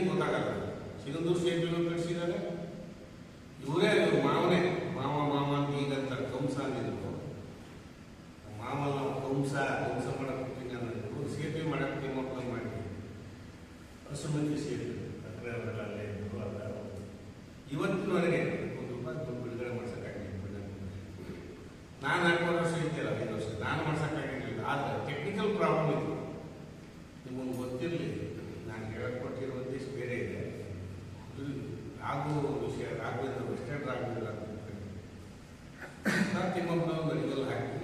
ಏನು ಗೊತ್ತಾಗಲ್ಲ. ಸಿಗಂದೂರು ಸೇತುವೆ ಕಟ್ಟಿಸಿದ್ದಾರೆ ಇವರೇ ಅದು ಮಾವನೇ. ಮಾವ ಮಾವ ಅಂತ ಈಗ ಅಂತಾರೆ. ಕಂಸ ಅಂದಿದ್ರು ಮಾವ ಕಂಸ ಕಂಸ ಮಾಡಕ್ಕೆ ನಾನು ಸೇತುವೆ ಮಾಡಕ್ಕೆ ಮಕ್ಕಳು ಮಾಡಿ. ಹಸುಮಂತಿ ಸೇತುವೆ. ಅಲ್ಲೇ ಇವತ್ತಿನವರೆಗೆ ಒಂದು ರೂಪಾಯಿ ದುಡ್ಡು ಬಿಡುಗಡೆ ಮಾಡ್ಸೋಕ್ಕಾಗಿಲ್ಲ ನಾನು ನಾಲ್ಕು ವರ್ಷ ಇದ್ದೀರ ಐದು ವರ್ಷ. ನಾನು ಮಾಡ್ಸೋಕ್ಕಾಗಿರಲಿಲ್ಲ ಆದರೆ ಟೆಕ್ನಿಕಲ್ ಪ್ರಾಬ್ಲಮ್ ಇತ್ತು ನಿಮಗೆ ಗೊತ್ತಿರಲಿಲ್ಲ aku usia ragu itu usia ragu ragu. Tapi mau mau beri gol lagi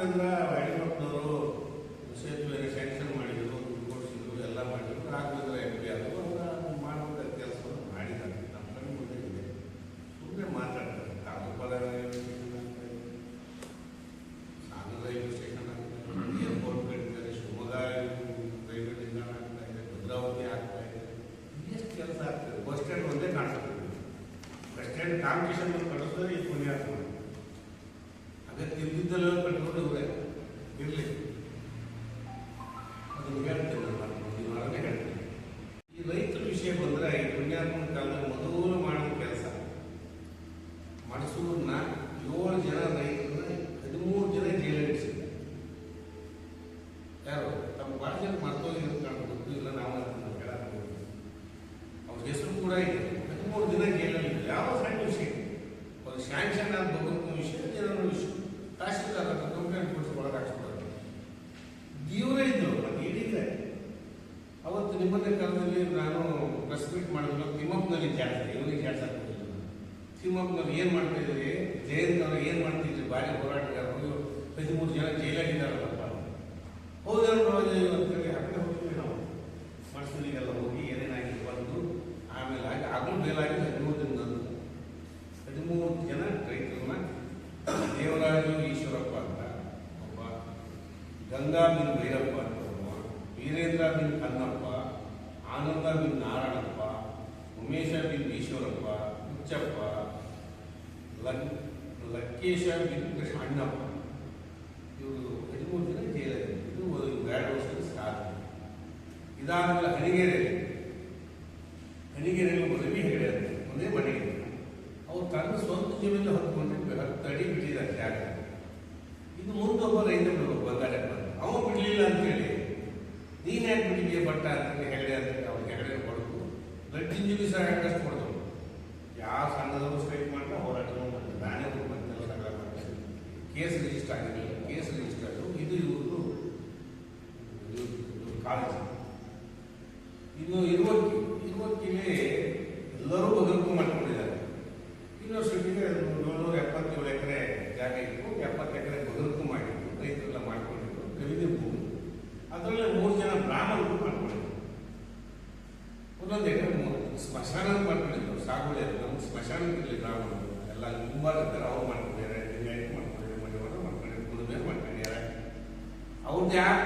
and now, and ನಿಧಾನವಾಗಿ ಹಣಿಗೆರೆ ಹಣಿಗೆರೆಯಲ್ಲಿ ಒಬ್ಬ ರವಿ ಹೆಗಡೆ ಒಂದೇ ಮನೆ ಅವ್ರು ತನ್ನ ಸ್ವಂತ ಜೀವನ ಹೊತ್ಕೊಂಡಿದ್ದು ಹತ್ತು ಅಡಿ ಬಿಟ್ಟಿದ್ದಾರೆ ಜಾಗ ಇದು ಒಬ್ಬ ರೈತ ಬಿಡಬೇಕು ಬಂಗಾಡೆ ಅವನು ಬಿಡಲಿಲ್ಲ ಅಂತೇಳಿ. ನೀನು ಯಾಕೆ ಬಿಟ್ಟಿದೆಯಾ ಬಟ್ಟ ಅಂತ ಹೆಗಡೆ ಅಂತ ಅವ್ರು ಹೆಗಡೆ ಕೊಡೋದು ಬ್ಲಡ್ ಜೀವಿ ಸಹ ಹೆಂಗಷ್ಟು ಕೊಡ್ತು ಯಾವ ಸಣ್ಣದವರು ಸ್ಟ್ರೈಕ್ ಮಾಡ್ತಾ ಹೋರಾಟ ಮಾಡ್ತಾರೆ. ನಾನೇ ಹೋಗ್ಬಂತೆಲ್ಲ ಸಾಕಾಗ್ತದೆ ಕೇಸ್ ರಿಜಿಸ್ಟರ್ ಆಗಿರಲಿಲ್ಲ ಕೇಸ್ ರಿಜಿಸ್ಟರ್ ಇದು ಇವರು ಕಾಲೇಜ್ ಇನ್ನು ಇರುವಕ್ಕೆ ಇರುವಕ್ಕಿಲ್ಲಿ ಎಲ್ಲರೂ ಬದುಕು ಮಾಡ್ಕೊಂಡಿದ್ದಾರೆ. ಯೂನಿವರ್ಸಿಟಿಗೆ ಏಳ್ನೂರ ಎಪ್ಪತ್ತೇಳು ಎಕರೆ ಜಾಗ ಇತ್ತು. ಎಪ್ಪತ್ತು ಎಕರೆ ಬದುಕು ಮಾಡಿದ್ರು, ರೈತರೆಲ್ಲ ಮಾಡ್ಕೊಂಡಿದ್ರು ಖರೀದಿ ಭೂಮಿ. ಅದರಲ್ಲಿ ಮೂರು ಜನ ಬ್ರಾಹ್ಮಣರು ಮಾಡ್ಕೊಂಡಿದ್ರು. ಒಂದೊಂದು ಎಕರೆ ಮೂರು ಸ್ಮಶಾನ ಮಾಡ್ಕೊಂಡಿದ್ರು. ಸಾಗುವಳಿ ನಮ್ಮ ಇರಲಿ ಬ್ರಾಹ್ಮಣರು ಎಲ್ಲ ಹಿಂಬಾಲ ಅವ್ರು ಮಾಡ್ಕೊಂಡಿದ್ದಾರೆ ಮಾಡ್ಕೊಂಡಿದ್ದಾರೆ ಮನೆಯವರು ಮಾಡ್ಕೊಂಡಿದ್ದಾರೆ ಕುದುಬೆ ಮಾಡ್ಕೊಂಡಿದ್ದಾರೆ. ಅವ್ರದ್ದು ಯಾರು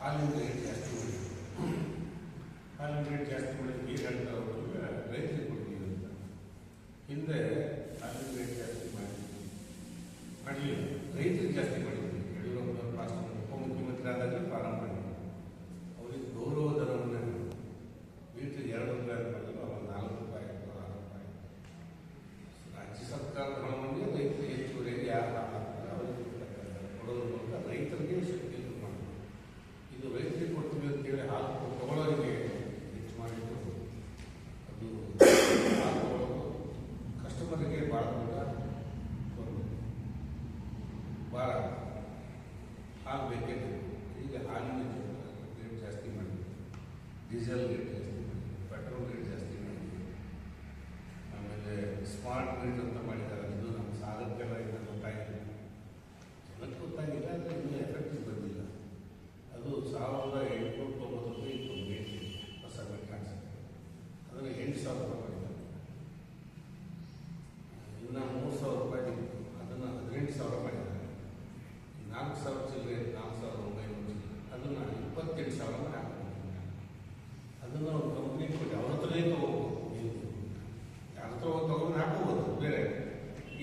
ಹಾಲಿನ ರೇಟ್ ಜಾಸ್ತಿ ಮಾಡಿ ಹಾಲಿನ ರೇಟ್ ಜಾಸ್ತಿ ಮಾಡಿ ನೀರು ರೈತರಿಗೆ ಕೊಡ್ತೀವಿ ಅಂತ. ಹಿಂದೆ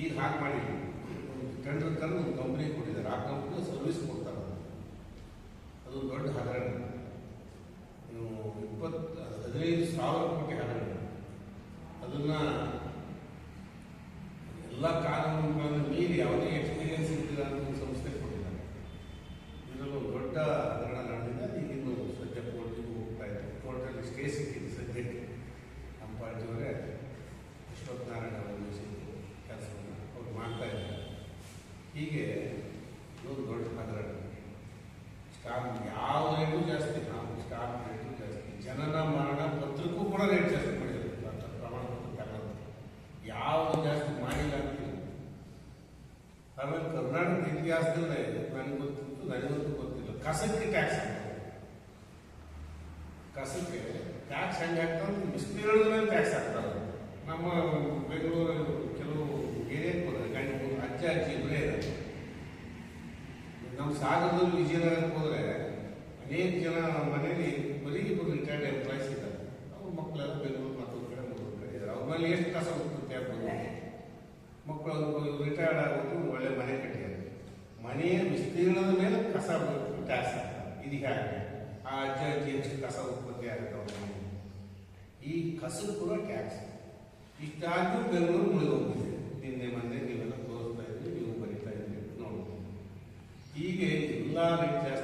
ಈಗ ಹಾಕಿ ಮಾಡಿ. ಟೆಂಡರ್ ತಂದು ಒಂದು ಕಂಪ್ನಿ ಕೊಟ್ಟಿದ್ದಾರೆ. ಆ ಕಂಪ್ನಿ ಸರ್ವಿಸ್ ಕೊಡ್ತಾರೆ. ಅದು ದೊಡ್ಡ ಹಗರಣ. ನೀವು ಇಪ್ಪತ್ತು ಹದಿನೈದು ಸಾವಿರ ಕೋಟಿ ಹಗರಣ. ಅದನ್ನು ಎಲ್ಲ ಕಾನೂನುಗಳನ್ನು ಮೀರಿ ಯಾವುದೇ ಎಕ್ಸ್ಪೀರಿಯನ್ಸ್ ಇದ್ದಿಲ್ಲ ಅಂತ ಒಂದು ಸಂಸ್ಥೆ ಕೊಟ್ಟಿದ್ದಾರೆ. ಇದರಲ್ಲೂ ದೊಡ್ಡ ಹಗರಣ ನಡೆದಿದೆ. ಈಗಿನ್ನು ಸದ್ಯ ಕೋರ್ಟಿಗೂ ಹೋಗ್ತಾ ಇದೆ. ಕೋರ್ಟಲ್ಲಿ ಸ್ಟೇ ಸಿಕ್ಕಿದೆ ಸದ್ಯಕ್ಕೆ. ನಮ್ಮ ಪಾರ್ಟಿಯವರೇ ಕಸಕ್ಕೆ ಟ್ಯಾಕ್ಸ್ ಹೆಂಗೆ ಆಗ್ತಂದ್ರೆ ಬಿಸಿನೀರು ಟ್ಯಾಕ್ಸ್ ಹಾಕ್ತಾರೆ. ನಮ್ಮ ಬೆಂಗಳೂರು ಕೆಲವು ಏರಿಯಾಕ್ಕೆ ಹೋದ್ರೆ, ಗಂಡು ಅಜ್ಜ, ಅಜ್ಜಿ ಬೆಳೆ ಇದ್ದಾರೆ. ನಮ್ಮ ಸಾಗರದಲ್ಲಿ ವಿಜಯನಗರಕ್ಕೆ ಹೋದರೆ ಅನೇಕ ಜನ ಮನೇಲಿ ಬರೀ ಇಬ್ಬರು ರಿಟೈರ್ಡ್ ಎಂಪ್ಲಾಯ್ಸ್ ಇದ್ದಾರೆ. ಅವ್ರ ಮಕ್ಕಳೆಲ್ಲ ಬೆಂಗಳೂರು ಮತ್ತೊಂದು ಕಡೆ ಮೂರು ಕಡೆ ಇದ್ದಾರೆ. ಅವ್ರ ಮೇಲೆ ಎಷ್ಟು ಕಸ ಉತ್ಪತ್ತಿ ಆಗ್ಬೋದು ಮಕ್ಕಳು ರಿಟೈರ್ಡ್ ಆಗೋದು ಒಳ್ಳೆ ಮನೆ ಕಟ್ಟಿದ್ದಾರೆ. ಮನೆಯ ವಿಸ್ತೀರ್ಣದ ಮೇಲೆ ಕಸ ಟ್ಯಾಕ್ಸ್ ಹಾಕ್ತಾರೆ. ಇದು ಹೇಗೆ. ಆ ಅಜ್ಜಿ ಅಜ್ಜಿ ಹೆಚ್ಚು ಕಸ ಉತ್ಪತ್ತಿ ಆಗುತ್ತೆ ಈ ಕಸು ಕೂಡ ಕ್ಯಾಟ್ಸ್ ಇಷ್ಟಾದ್ರೂ ಬೆಂಗಳೂರು ಮುಳುಗೋಗಿದೆ. ನಿನ್ನೆ, ಮೊನ್ನೆ ನೀವೆಲ್ಲ ತೋರಿಸ್ತಾ ಇದ್ರಿ, ನೀವು ಬರಿತಾ ಇದ್ರಿ ನೋಡಿ ಹೀಗೆ ಎಲ್ಲ ರೀತಿಯ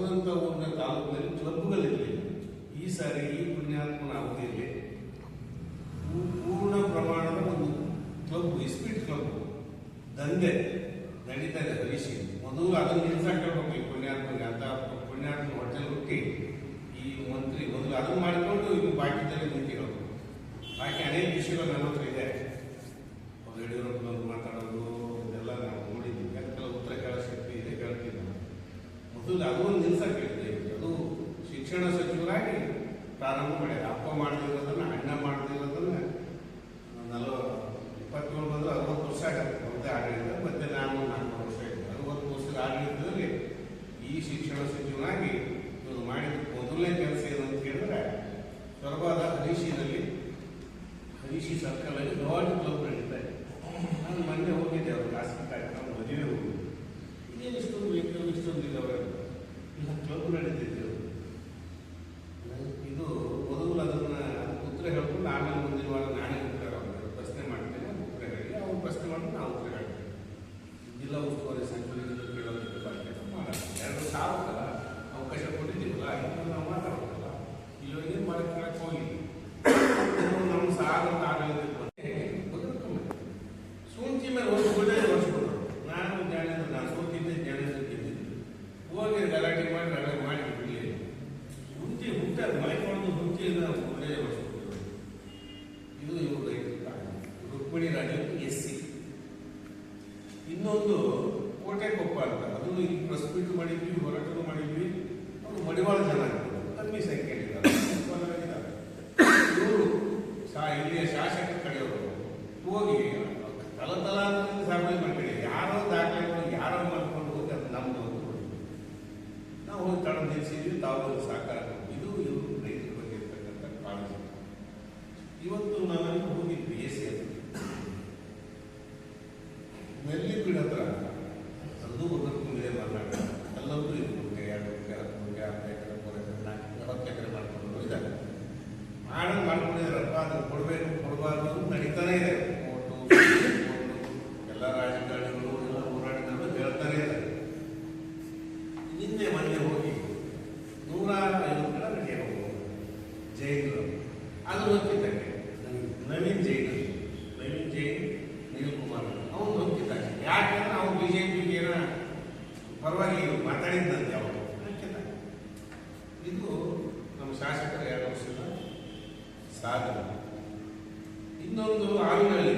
ಭಗವಂತ ಊರಿನ ತಾಲೂಕಿನಲ್ಲಿ ಕ್ಲಬ್ಗಳಿರಲಿಲ್ಲ ಈ ಸಾರಿ ಈ ಪುಣ್ಯಾತ್ಮನ ಅವಧಿಯಲ್ಲಿ ಪೂರ್ಣ ಪ್ರಮಾಣದ ಒಂದು ಕ್ಲಬ್ ಇಸ್ಪೀಟ್ ಕ್ಲಬ್ ದಂಧೆ ನಡೀತಾರೆ ಹರೀಶಿ ಮೊದಲು ಅದನ್ನು ನಿಲ್ಸಾಕಬೇಕು ಈ ಪುಣ್ಯಾತ್ಮನಿಗೆ ಅಂತ. ಪುಣ್ಯಾತ್ಮ ಹೊಟ್ಟೆ ಹುಟ್ಟಿ ಈ ಮಂತ್ರಿ ಮೊದಲು ಅದನ್ನು ಮಾಡಿಕೊಂಡು ಇನ್ನು ಬಾಕಿದಲ್ಲಿ ನಿಂತಿರೋದು ಬಾಕಿ ಅನೇಕ ವಿಷಯಗಳು ನಮ್ಮ ಮೊದಲು ಅದು ಒಂದು ನಿಲ್ಸಕ್ಕೆ ಅದು ಶಿಕ್ಷಣ ಸಚಿವರಾಗಿ ಪ್ರಾರಂಭ ಮಾಡಿದ್ದಾರೆ ಅಪ್ಪ ಮಾಡದಿರೋದನ್ನು ಅಣ್ಣ ಮಾಡದಿರೋದನ್ನು ಇಲ್ಲಿಯ ಶಾಸಕರ ಕಡೆಯವರು ಹೋಗಿ ತಲತಲಾಂತರದಿಂದ ಸಾಗುವಳಿ ಮಾಡ್ಕೊಳ್ಳಿ ಯಾರೋ ದಾಖಲೆ ಯಾರೋ ಮಾಡ್ಕೊಂಡು ಹೋಗಿ ಅದು ನಮ್ದು ಅಂತ. ನಾವು ಹೋಗಿ ತಡ ನಿಲ್ಲಿಸಿದ್ವಿ, ತಾವು ಸಹಕಾರ ಕೊಟ್ವಿ. ಇದು ಇವರು ರೈತರ ಬಗ್ಗೆ ಇರ್ತಕ್ಕಂಥ ಕಾಳಜಿ ಇವತ್ತು ನಾವೆಲ್ಲ ಹೋಗಿದ್ವಿ ಎ ಸಿ ಹತ್ರ ನೆಲ್ಲಿ ಬೀಡ್ ಹತ್ರ ಅದು ಒಂದಕ್ಕೂ ಇದೆ ಮಾತಾಡ ಎಲ್ಲರಿಗೂ ಇದು ಗುಂಟೆ ಎರಡು ಗುಂಟೆ ಹತ್ತು ಗುಂಟೆ ಹತ್ತು ಎಕರೆ ಮೂರು ಎಕರೆ ನಾಲ್ಕು ಎಕರೆ ಹತ್ತು ಎಕರೆ ಮಾಡ್ಕೊಂಡು ಇದ್ದಾರೆ ಮಾಡೋದು ಮಾಡ್ಕೊಂಡಿದ್ದಾರಪ್ಪ ಅದನ್ನು ಕೊಡಬೇಕು ಕೊಡಬಾರ್ದು ಅಂತ ನಡೀತಾನೆ ಇದೆ ಕೋರ್ಟು ಕೋರ್ಟು, ಎಲ್ಲ ರಾಜಕಾರಣಿಗಳು ಎಲ್ಲ ಹೋರಾಟಗಳು ಹೇಳ್ತಾನೆ ಇದ್ದಾರೆ ನಿನ್ನೆ ಮೊನ್ನೆ ಹೋಗಿ ನೂರ ಐವತ್ತು ಕಡೆ ಗಂಟೆ ಹೋಗ್ಬೋದು ಜೈಲು ಅದು ಹೊತ್ತಿದ್ದಕ್ಕೆ ನವೀನ್ ಜೈನ್ ನವೀನ್ ಜೈನ್ ನೀಲ್ ಕುಮಾರ್ ಅವನು ಹೊತ್ತಿದ್ದಾನೆ ಯಾಕಂದ್ರೆ ಅವ್ನು ಬಿಜೆಪಿಗೆ ಏನೋ ಪರವಾಗಿ ಮಾತಾಡಿದ್ದಂತೆ ಅವನು ಹಾಕಿದ್ದಾನೆ. ಇದು ನಮ್ಮ ಶಾಸಕರ ಎರಡು ವರ್ಷದ ಸಾಧನೆ. ಇನ್ನೊಂದು ಆಲೂರಲ್ಲಿ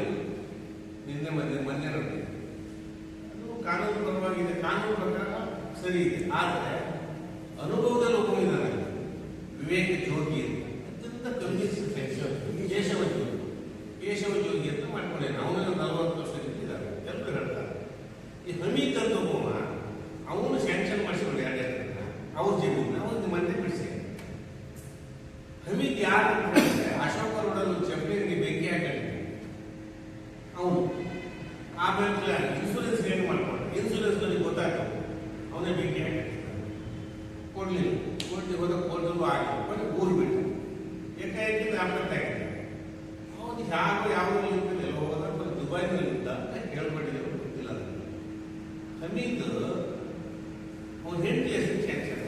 ನಿನ್ನೆ ಮನೆ ಮನೆ ನಡೆದಿದೆ ಅದು ಕಾನೂನು ಪರವಾಗಿದೆ. ಕಾನೂನು ಪ್ರಕಾರ ಸರಿ ಇದೆ. ಆದರೆ ಅನುಭವದಲ್ಲಿ ಒಪ್ಪಿದ್ದಾರೆ ವಿವೇಕ ಜೋಗಿ ಅಂತ. ಅತ್ಯಂತ ಕಮ್ಮಿ ಕೇಶವ ಜೋಗಿ ಕೇಶವ ಜೋಗಿ ಅಂತ ಮಾಡ್ಕೊಳ್ಳಿ ಅವನಲ್ಲಿ ನಲವತ್ತು ವರ್ಷ ಇದ್ದಾರೆ ಎಲ್ಲರೂ ಹೇಳ್ತಾರೆ. ಈ ಹಮೀದ್ ಅಂತ ಒಬ್ಬವ ಅವನು ಸ್ಯಾಂಕ್ಷನ್ ಮಾಡಿಸ್ಕೊಂಡು ಯಾರ್ಯಾರ ಅವ್ರ ಜೀವನ ಅವನಿಗೆ ಮಂದಿ ಬಿಡಿಸಿ ಹಮೀದ್ ಯಾರು ಅಂತ ಹೇಳಿದ್ರೆ ಅಶೋಕ ರೋಡಲ್ಲಿ ಚಪ್ಪಲಿಗೆ ಬೆಂಕಿ ಹಾಕಿದ್ರೆ ಅವನು ಆಮೇಲೆ ಇನ್ಸೂರೆನ್ಸ್ ಏನು ಮಾಡ್ಕೊಂಡು ಇನ್ಸೂರೆನ್ಸ್ ನನಗೆ ಗೊತ್ತಾಗ್ತದೆ ಅವನೇ ಬೆಂಕಿ ಹಾಕಿರ್ತಾನೆ ಕೊಡ್ಲಿಲ್ಲ ಕೋರ್ಟಿಗೆ ಹೋದ ಕೋರ್ಟಲ್ಲೂ ಆಗಿ ಬಟ್ ಊರು ಬಿಟ್ಟು ಏಕಾಏಕಿ ನಾಪತ್ತೆ ಆಗಿದೆ ಅವನು ಯಾವ ಯಾವ ಎಲ್ಲ ಹೋದ ಬರೀ ಇದ್ದ ಕೇಳ್ಪಟ್ಟಿದ್ರು ಗೊತ್ತಿಲ್ಲ. ಹಮೀದ್ ಅವನ ಹೆಂಡತಿ ಹೆಸರು ಕ್ಯಾನ್ಸರ್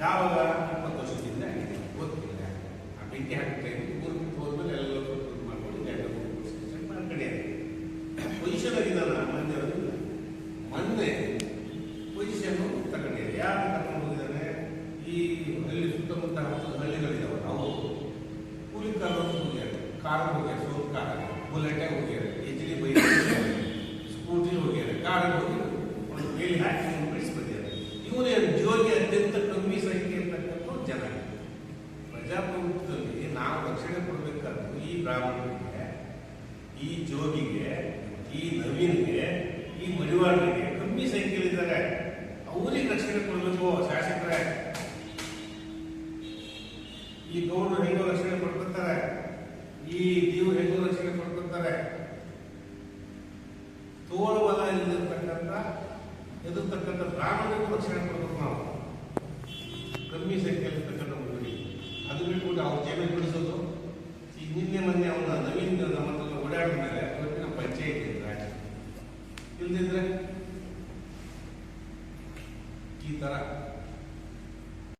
ಯಾವಾಗ ಇಪ್ಪತ್ತು ವರ್ಷದಿಂದ ಗೊತ್ತಿಲ್ಲ ಆ ಬೆಂಕಿ ಹಾಕಿ ಊರು ಬಿಟ್ಟು ಹೋದ್ಮೇಲೆ ಎಲ್ಲ ಮಾಡ್ಕೊಂಡು ಮಾಡ್ಕೊಂಡಿದ್ದಾರೆ ಪೊಸಿಷನ್ ಆಗಿದ್ದಾನ ಮೊನ್ನೆ ಅದು ಮೊನ್ನೆ ಪೊಸಿಷನ್ ತಗೊಂಡಿದ್ದಾರೆ ಯಾರು ತಗೊಂಡು ಹೋಗಿದ್ದಾರೆ ಈ ಹಳ್ಳಿ ಸುತ್ತಮುತ್ತ ಹಳ್ಳಿಗಳಿದ್ದಾವೆ ಅವರು ಕೂಲಿ ಕಾರ್ ಹೋಗ್ಯಾರ ಕಾರ್ ಹೋಗ್ಯಾರ ಸೋಪ್ ಕಾರ್ ಬುಲೆಟೇ ಹೋಗ್ಯಾರ ಎಚ್ ಡಿ ಬೈಕ್ ಸ್ಕೂಟಿ ಹೋಗ್ಯಾರ ಕಾರ್ ಹೋಗಿ ಒಂದು ಹಾಕಿ ಒಂದು ಇವನೇ ಜೋಗಿ ಅತ್ಯಂತ ಕಮ್ಮಿ ಸಂಖ್ಯೆ ಇರ್ತಕ್ಕಂಥ ಜನ. ಪ್ರಜಾಪ್ರಭುತ್ವದಲ್ಲಿ ನಾವು ರಕ್ಷಣೆ ಕೊಡಬೇಕಾದ್ರು ಈ ಬ್ರಾಹ್ಮಣರಿಗೆ, ಈ ಜೋಗಿಗೆ, ಈ ನವೀನ್ಗೆ, ಈ ಮಡಿವಾಳರಿಗೆ ಕಮ್ಮಿ ಸಂಖ್ಯೆಯಲ್ಲಿದ್ದಾರೆ. ಅವರಿಗೆ ರಕ್ಷಣೆ ಕೊಡಬೇಕು ಶಾಸಕರೇ ಈ ಗೌಡರು ಹೆಂಗೋ ರಕ್ಷಣೆ ಪಡ್ಕೊತಾರೆ ಈ ನೀವು ಹೆಂಗೋ ರಕ್ಷಣೆ ಪಡ್ಕೊತಾರೆ ತೋಳುಬಲ ಇಲ್ಲಿರ್ತಕ್ಕಂಥ ಎದುರ್ತಕ್ಕಂಥ ಬ್ರಾಹ್ಮಣರಿಗೂ